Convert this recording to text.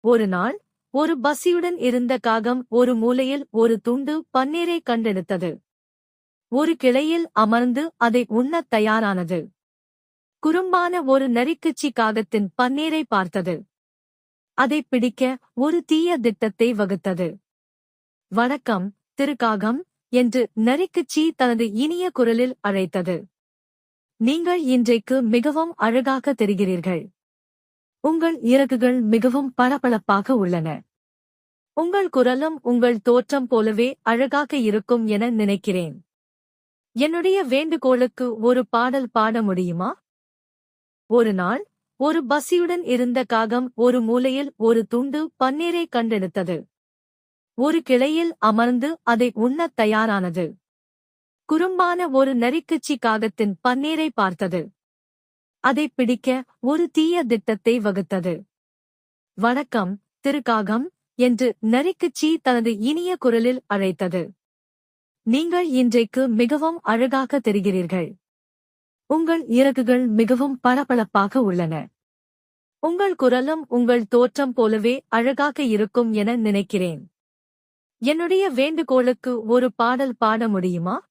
ஒரு நாள் ஒரு பசியுடன் இருந்த காகம் ஒரு மூலையில் ஒரு துண்டு பன்னீரை கண்டெடுத்தது. ஒரு கிளையில் அமர்ந்து அதை உண்ணத் தயாரானது. குறும்பான ஒரு நரிக்குச்சி காகத்தின் பன்னீரை பார்த்தது. அதைப் பிடிக்க ஒரு தீய திட்டத்தை வகுத்தது. வணக்கம் திருக்காகம் என்று நரிக்குச்சி தனது இனிய குரலில் அழைத்தது. நீங்கள் இன்றைக்கு மிகவும் அழகாக தெரிகிறீர்கள். உங்கள் இறகுகள் மிகவும் பளபளப்பாக உள்ளன. உங்கள் குரலும் உங்கள் தோற்றம் போலவே அழகாக இருக்கும் என நினைக்கிறேன். என்னுடைய வேண்டுகோளுக்கு ஒரு பாடல் பாட முடியுமா? ஒரு நாள் ஒரு பசியுடன் இருந்த காகம் ஒரு மூலையில் ஒரு துண்டு பன்னீரை கண்டெடுத்தது. ஒரு கிளையில் அமர்ந்து அதை உண்ணத் தயாரானது. குறும்பான ஒரு நரிக்குச்சி காகத்தின் பன்னீரை பார்த்தது. அதைப் பிடிக்க ஒரு தீய திட்டத்தை வகுத்தது. வணக்கம் திருக்காகம் என்று நரிக்குச்சி தனது இனிய குரலில் அழைத்தது. நீங்கள் இன்றைக்கு மிகவும் அழகாக தெரிகிறீர்கள். உங்கள் இறகுகள் மிகவும் பளபளப்பாக உள்ளன. உங்கள் குரலும் உங்கள் தோற்றம் போலவே அழகாக இருக்கும் என நினைக்கிறேன். என்னுடைய வேண்டுகோளுக்கு ஒரு பாடல் பாட முடியுமா?